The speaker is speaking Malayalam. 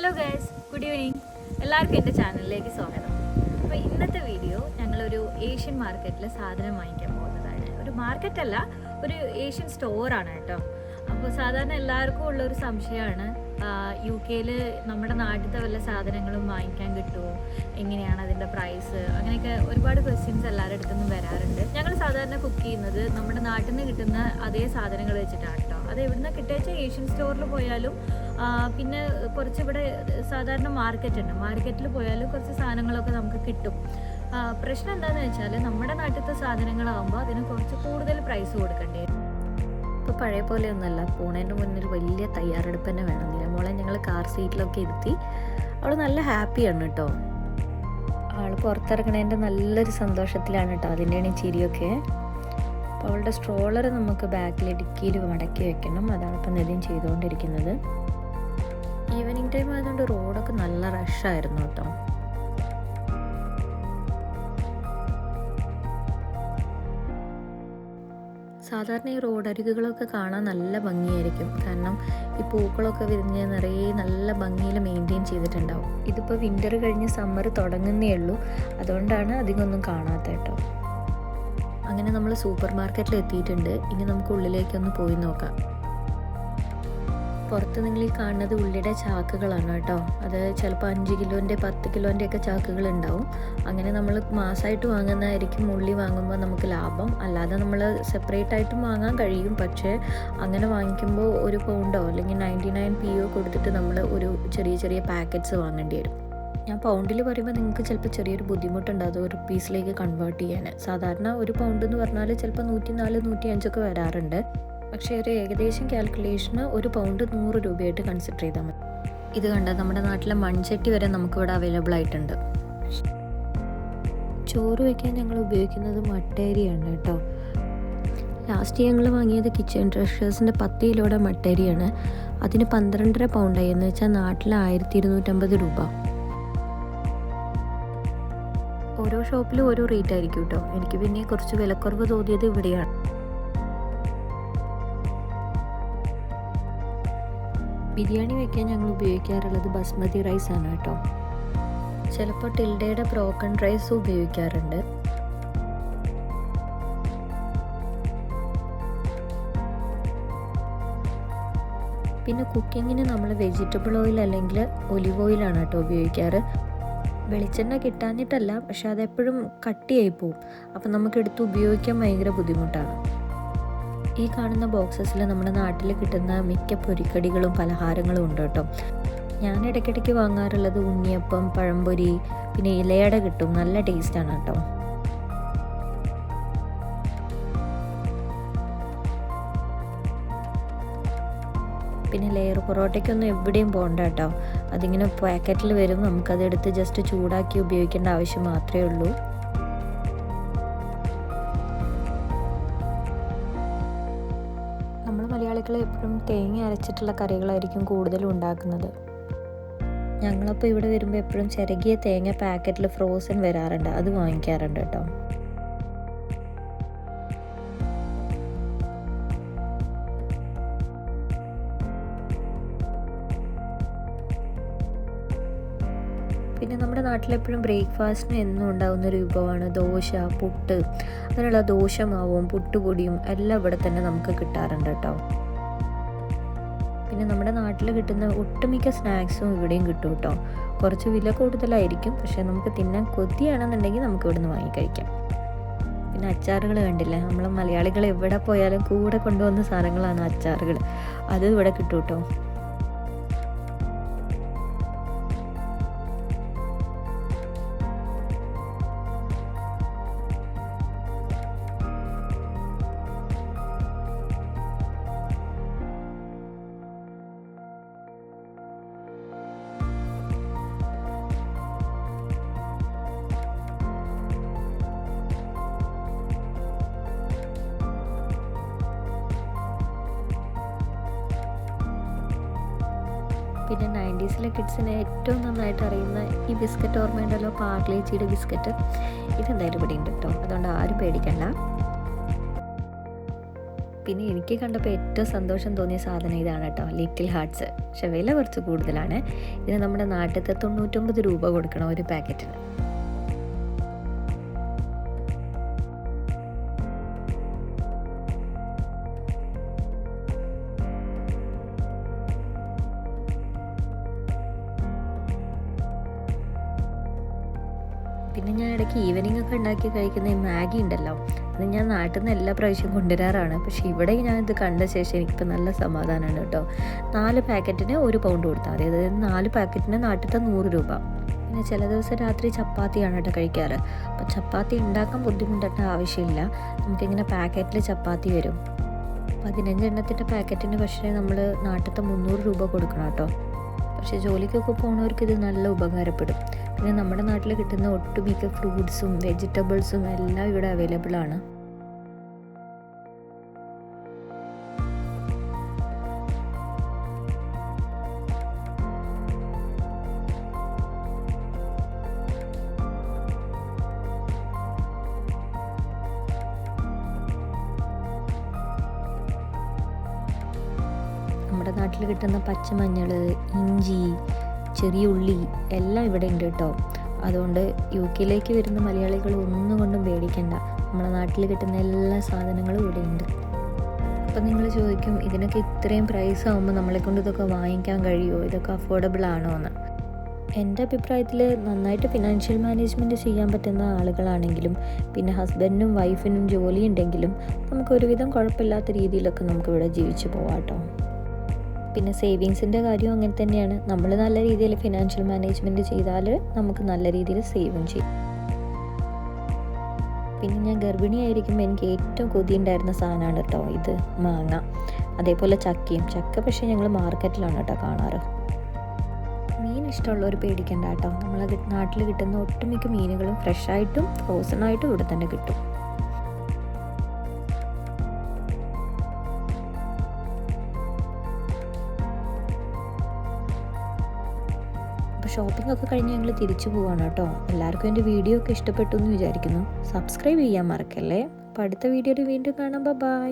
ഹലോ ഗേൾസ് ഗുഡ് ഈവനിങ് എല്ലാവർക്കും എന്റെ ചാനലിലേക്ക് സ്വാഗതം. അപ്പോൾ ഇന്നത്തെ വീഡിയോ ഞങ്ങളൊരു ഏഷ്യൻ മാർക്കറ്റിൽ സാധനം വാങ്ങിക്കാൻ പോകുന്നതാണ്. ഒരു മാർക്കറ്റല്ല ഒരു ഏഷ്യൻ സ്റ്റോറാണ് കേട്ടോ. അപ്പോൾ സാധാരണ എല്ലാവർക്കും ഉള്ളൊരു സംശയമാണ് യു കെയിൽ നമ്മുടെ നാട്ടിലത്തെ വല്ല സാധനങ്ങളും വാങ്ങിക്കാൻ കിട്ടുമോ എങ്ങനെയാണ് അതിന്റെ പ്രൈസ് അങ്ങനെയൊക്കെ ഒരുപാട് ക്വസ്റ്റ്യൻസ് എല്ലാവരുടെ അടുത്തു നിന്നും വരാറുണ്ട്. ഞങ്ങൾ സാധാരണ കുക്ക് ചെയ്യുന്നത് നമ്മുടെ നാട്ടിൽ നിന്ന് കിട്ടുന്ന അതേ സാധനങ്ങൾ വെച്ചിട്ടാണ് കേട്ടോ. അത് എവിടുന്ന് കിട്ടിയാച്ചാൽ ഏഷ്യൻ സ്റ്റോറിൽ പോയാലും പിന്നെ കുറച്ച് ഇവിടെ സാധാരണ മാർക്കറ്റ് ഉണ്ട്. മാർക്കറ്റിൽ പോയാലും കുറച്ച് സാധനങ്ങളൊക്കെ നമുക്ക് കിട്ടും. പ്രശ്നം എന്താണെന്ന് വെച്ചാൽ നമ്മുടെ നാട്ടിലത്തെ സാധനങ്ങളാകുമ്പോൾ അതിന് കുറച്ച് കൂടുതൽ പ്രൈസ് കൊടുക്കേണ്ടി പഴയ പോലെ ഒന്നല്ല പോണേന്റെ മുന്നിൽ വലിയ തയ്യാറെടുപ്പ് തന്നെ വേണം. മോളെ ഞങ്ങൾ കാർ സീറ്റിലൊക്കെ ഇരുത്തി അവൾ നല്ല ഹാപ്പിയാണ് കേട്ടോ ആൾ പുറത്തിറങ്ങണേന്റെ നല്ലൊരു സന്തോഷത്തിലാണ് കേട്ടോ അതിന്റെയാണ് ഈ ചിരിയൊക്കെ. അപ്പോൾ അവളുടെ സ്ട്രോളർ നമുക്ക് ബാക്കിൽ ഡിക്കിയിൽ മടക്കി വെക്കണം. അതാണ് ഇപ്പം നിതിൻ ചെയ്തുകൊണ്ടിരിക്കുന്നത്. ഈവനിങ് ടൈം ആയതുകൊണ്ട് റോഡൊക്കെ നല്ല റഷായിരുന്നു കേട്ടോ സാധാരണ ഈ റോഡരികുകളൊക്കെ കാണാൻ നല്ല ഭംഗിയായിരിക്കും. കാരണം ഈ പൂക്കളൊക്കെ വിരിഞ്ഞ് നിറയെ നല്ല ഭംഗിയിൽ മെയിന്റെയിൻ ചെയ്തിട്ടുണ്ടാവും. ഇതിപ്പോൾ വിന്റർ കഴിഞ്ഞ് സമ്മർ തുടങ്ങുന്നേ ഉള്ളൂ. അതുകൊണ്ടാണ് അധികമൊന്നും കാണാത്ത കേട്ടോ. അങ്ങനെ നമ്മൾ സൂപ്പർ മാർക്കറ്റിൽ എത്തിയിട്ടുണ്ട് ഇനി നമുക്ക് ഉള്ളിലേക്കൊന്ന് പോയി നോക്കാം. പുറത്ത് നിങ്ങൾ ഈ കാണുന്നത് ഉള്ളിയുടെ ചാക്കുകളാണ് കേട്ടോ. അത് ചിലപ്പോൾ അഞ്ച് കിലോന്റെ പത്ത് കിലോന്റെ ഒക്കെ ചാക്കുകൾ ഉണ്ടാവും അങ്ങനെ നമ്മൾ മാസമായിട്ട് വാങ്ങുന്നതായിരിക്കും ഉള്ളി വാങ്ങുമ്പോൾ നമുക്ക് ലാഭം. അല്ലാതെ നമ്മൾ സെപ്പറേറ്റ് ആയിട്ടും വാങ്ങാൻ കഴിയും. പക്ഷേ അങ്ങനെ വാങ്ങിക്കുമ്പോൾ ഒരു പൗണ്ടോ അല്ലെങ്കിൽ നയന്റി നയൻ പി ഒ കൊടുത്തിട്ട് നമ്മൾ ഒരു ചെറിയ ചെറിയ പാക്കറ്റ്സ് വാങ്ങേണ്ടി വരും. ഞാൻ പൗണ്ടിൽ പറയുമ്പോൾ നിങ്ങൾക്ക് ചിലപ്പോൾ ചെറിയൊരു ബുദ്ധിമുട്ടുണ്ട്. ഒരു പീസിലേക്ക് കൺവേർട്ട് ചെയ്യാൻ സാധാരണ ഒരു പൗണ്ട് എന്ന് പറഞ്ഞാൽ ചിലപ്പോൾ നൂറ്റി നാല് നൂറ്റി അഞ്ചൊക്കെ വരാറുണ്ട്. പക്ഷേ ഒരു ഏകദേശം കാൽക്കുലേഷന് ഒരു പൗണ്ട് നൂറ് രൂപയായിട്ട് കൺസിഡർ ചെയ്താൽ മതി. ഇത് കണ്ട? നമ്മുടെ നാട്ടിലെ മൺചട്ടി വരെ നമുക്കിവിടെ അവൈലബിൾ ആയിട്ടുണ്ട്. ചോറ് വയ്ക്കാൻ ഞങ്ങൾ ഉപയോഗിക്കുന്നത് മട്ടേരിയാണ് കേട്ടോ. ലാസ്റ്റ് ഞങ്ങൾ വാങ്ങിയത് കിച്ചൺ ട്രഷേഴ്സിന്റെ പത്ത് കിലോയുടെ മട്ടേരിയാണ്. അതിന് പന്ത്രണ്ടര പൗണ്ടായി എന്ന് വെച്ചാൽ നാട്ടിൽ ആയിരത്തി ഇരുന്നൂറ്റമ്പത് രൂപ. ഓരോ ഷോപ്പിലും ഓരോ റേറ്റ് ആയിരിക്കും കേട്ടോ. എനിക്ക് പിന്നെ കുറച്ച് വിലക്കുറവ് തോന്നിയത് ഇവിടെയാണ്. ബിരിയാണി വെക്കാൻ ഞങ്ങൾ ഉപയോഗിക്കാറുള്ളത് ബസ്മതി റൈസ് ആണ് കേട്ടോ. ചിലപ്പോൾ ടിൽഡയുടെ ബ്രോക്കൺ റൈസ് ഉപയോഗിക്കാറുണ്ട്. പിന്നെ കുക്കിങ്ങിന് നമ്മൾ വെജിറ്റബിൾ ഓയിൽ അല്ലെങ്കിൽ ഒലിവ് ഓയിലാണ് കേട്ടോ ഉപയോഗിക്കാറ്. വെളിച്ചെണ്ണ കിട്ടാഞ്ഞിട്ടല്ല പക്ഷെ അതെപ്പോഴും കട്ടിയായി പോവും. അപ്പം നമുക്കെടുത്ത് ഉപയോഗിക്കാൻ ഭയങ്കര ബുദ്ധിമുട്ടാണ്. ഈ കാണുന്ന ബോക്സസിൽ നമ്മുടെ നാട്ടിൽ കിട്ടുന്ന മിക്ക പൊരിക്കടികളും പലഹാരങ്ങളും ഉണ്ട് കേട്ടോ. ഞാൻ ഇടയ്ക്കിടയ്ക്ക് വാങ്ങാറുള്ളത് ഉണ്ണിയപ്പം പഴംപൊരി പിന്നെ ഇലയട കിട്ടും. നല്ല ടേസ്റ്റാണ് കേട്ടോ. പിന്നെ ലെയർ പൊറോട്ടയ്ക്കൊന്നും എവിടെയും പോകണ്ട കേട്ടോ. അതിങ്ങനെ പാക്കറ്റിൽ വരും. നമുക്കതെടുത്ത് ജസ്റ്റ് ചൂടാക്കി ഉപയോഗിക്കേണ്ട ആവശ്യം മാത്രമേ ഉള്ളൂ. എപ്പോഴും തേങ്ങ അരച്ചിട്ടുള്ള കറികളായിരിക്കും കൂടുതലും ഉണ്ടാക്കുന്നത്. ഞങ്ങളപ്പോൾ ഇവിടെ വരുമ്പോൾ എപ്പോഴും ചിരകിയ തേങ്ങ പാക്കറ്റിൽ ഫ്രോസൺ വരാറുണ്ട്. അത് വാങ്ങിക്കാറുണ്ട് കേട്ടോ. പിന്നെ നമ്മുടെ നാട്ടിലെപ്പോഴും ബ്രേക്ക്ഫാസ്റ്റിന് എന്നും ഉണ്ടാകുന്ന ഒരു വിഭവമാണ് ദോശ പുട്ട്. അങ്ങനെയുള്ള ദോശമാവും പുട്ടുപൊടിയും എല്ലാം ഇവിടെ തന്നെ നമുക്ക് കിട്ടാറുണ്ട് കേട്ടോ. പിന്നെ നമ്മുടെ നാട്ടിൽ കിട്ടുന്ന ഒട്ടുമിക്ക സ്നാക്സും ഇവിടെയും കിട്ടും കേട്ടോ. കുറച്ച് വില കൂടുതലായിരിക്കും. പക്ഷേ നമുക്ക് തിന്നാൻ കൊതിയാണെന്നുണ്ടെങ്കിൽ നമുക്ക് ഇവിടുന്ന് വാങ്ങിക്കഴിക്കാം പിന്നെ അച്ചാറുകൾ കണ്ടില്ലേ? നമ്മൾ മലയാളികൾ എവിടെ പോയാലും കൂടെ കൊണ്ടുവന്ന സാധനങ്ങളാണ് അച്ചാറുകൾ. അതും ഇവിടെ കിട്ടും കേട്ടോ. പിന്നെ നയന്റീസിലെ കിഡ്സിനെ ഏറ്റവും നന്നായിട്ട് അറിയുന്ന ഈ ബിസ്ക്കറ്റ് ഓർമ്മയുണ്ടല്ലോ? പാർലേജിയുടെ ബിസ്ക്കറ്റ്. ഇതെന്തായാലും ഇവിടെ ഉണ്ട് കേട്ടോ. അതുകൊണ്ട് ആരും പേടിക്കണ്ട. പിന്നെ എനിക്ക് കണ്ടപ്പോൾ ഏറ്റവും സന്തോഷം തോന്നിയ സാധനം ഇതാണ് കേട്ടോ ലിറ്റിൽ ഹാർട്ട്സ് പക്ഷെ വില കുറച്ച് കൂടുതലാണ്. ഇത് നമ്മുടെ നാട്ടിലത്തെ തൊണ്ണൂറ്റൊമ്പത് രൂപ കൊടുക്കണം ഒരു പാക്കറ്റിന്. പിന്നെ ഞാൻ ഇടയ്ക്ക് ഈവനിങ് ഒക്കെ ഉണ്ടാക്കി കഴിക്കുന്ന ഈ മാഗി ഉണ്ടല്ലോ അത് ഞാൻ നാട്ടിൽ നിന്ന് എല്ലാ പ്രാവശ്യം കൊണ്ടുവരാറാണ്. പക്ഷേ ഇവിടെ ഞാൻ ഇത് കണ്ട ശേഷം എനിക്കിപ്പോൾ നല്ല സമാധാനമാണ് കേട്ടോ. നാല് പാക്കറ്റിന് ഒരു പൗണ്ട് കൊടുത്താൽ മതി. അതായത് നാല് പാക്കറ്റിന് നാട്ടിലത്തെ നൂറ് രൂപ. പിന്നെ ചില ദിവസം രാത്രി ചപ്പാത്തിയാണ് കേട്ടോ കഴിക്കാറ്. അപ്പോൾ ചപ്പാത്തി ഉണ്ടാക്കാൻ ബുദ്ധിമുട്ടേണ്ട ആവശ്യമില്ല. നമുക്കിങ്ങനെ പാക്കറ്റിൽ ചപ്പാത്തി വരും. പതിനഞ്ചെണ്ണത്തിന്റെ പാക്കറ്റിന് പക്ഷേ നമ്മൾ നാട്ടിലത്തെ മുന്നൂറ് രൂപ കൊടുക്കണം കേട്ടോ. പക്ഷേ ജോലിക്കൊക്കെ പോകുന്നവർക്ക് ഇത് നല്ല ഉപകാരപ്പെടും. പിന്നെ നമ്മുടെ നാട്ടിൽ കിട്ടുന്ന ഒട്ടുമിക്ക ഫ്രൂട്ട്സും വെജിറ്റബിൾസും എല്ലാം ഇവിടെ അവൈലബിൾ ആണ്. നമ്മുടെ നാട്ടിൽ കിട്ടുന്ന പച്ചമഞ്ഞൾ ഇഞ്ചി ചെറിയ ഉള്ളി എല്ലാം ഇവിടെ ഉണ്ട് കേട്ടോ. അതുകൊണ്ട് യു കെയിലേക്ക് വരുന്ന മലയാളികൾ ഒന്നും കൊണ്ടും പേടിക്കണ്ട. നമ്മുടെ നാട്ടിൽ കിട്ടുന്ന എല്ലാ സാധനങ്ങളും ഇവിടെ ഉണ്ട്. അപ്പം നിങ്ങൾ ചോദിക്കും ഇതിനൊക്കെ ഇത്രയും പ്രൈസ് ആകുമ്പോൾ നമ്മളെ കൊണ്ട് ഇതൊക്കെ വാങ്ങിക്കാൻ കഴിയുമോ? ഇതൊക്കെ അഫോർഡബിൾ ആണോ എന്ന്. എന്റെ അഭിപ്രായത്തിൽ നന്നായിട്ട് ഫിനാൻഷ്യൽ മാനേജ്മെന്റ് ചെയ്യാൻ പറ്റുന്ന ആളുകളാണെങ്കിലും പിന്നെ ഹസ്ബൻഡിനും വൈഫിനും ജോലി ഉണ്ടെങ്കിലും നമുക്ക് ഒരുവിധം കുഴപ്പമില്ലാത്ത രീതിയിലൊക്കെ നമുക്കിവിടെ ജീവിച്ചു പോവാം കേട്ടോ. പിന്നെ സേവിങ്സിന്റെ കാര്യവും അങ്ങനെ തന്നെയാണ്. നമ്മൾ നല്ല രീതിയിൽ ഫിനാൻഷ്യൽ മാനേജ്മെന്റ് ചെയ്താൽ നമുക്ക് നല്ല രീതിയിൽ സേവും ചെയ്യും. പിന്നെ ഞാൻ ഗർഭിണിയായിരിക്കുമ്പോൾ എനിക്ക് ഏറ്റവും കൊതി ഉണ്ടായിരുന്ന സാധനമാണ് കേട്ടോ ഇത് മാങ്ങ. അതേപോലെ ചക്കയും. ചക്ക പക്ഷേ ഞങ്ങൾ മാർക്കറ്റിലാണ് കേട്ടോ കാണാറ്. മീൻ ഇഷ്ടമുള്ളവർ പേടിക്കണ്ട കേട്ടോ നമ്മളെ നാട്ടിൽ കിട്ടുന്ന ഒട്ടുമിക്ക മീനുകളും ഫ്രഷായിട്ടും ഫ്രോസൺ ആയിട്ടും ഇവിടെ തന്നെ കിട്ടും. അപ്പോൾ ഷോപ്പിംഗ് ഒക്കെ കഴിഞ്ഞ് ഞങ്ങൾ തിരിച്ചു പോവാണ് കേട്ടോ. എല്ലാവർക്കും എന്റെ വീഡിയോ ഒക്കെ ഇഷ്ടപ്പെട്ടു എന്ന് വിചാരിക്കുന്നു. സബ്സ്ക്രൈബ് ചെയ്യാൻ മറക്കല്ലേ? അപ്പോൾ അടുത്ത വീഡിയോയിൽ വീണ്ടും കാണാം. ബൈ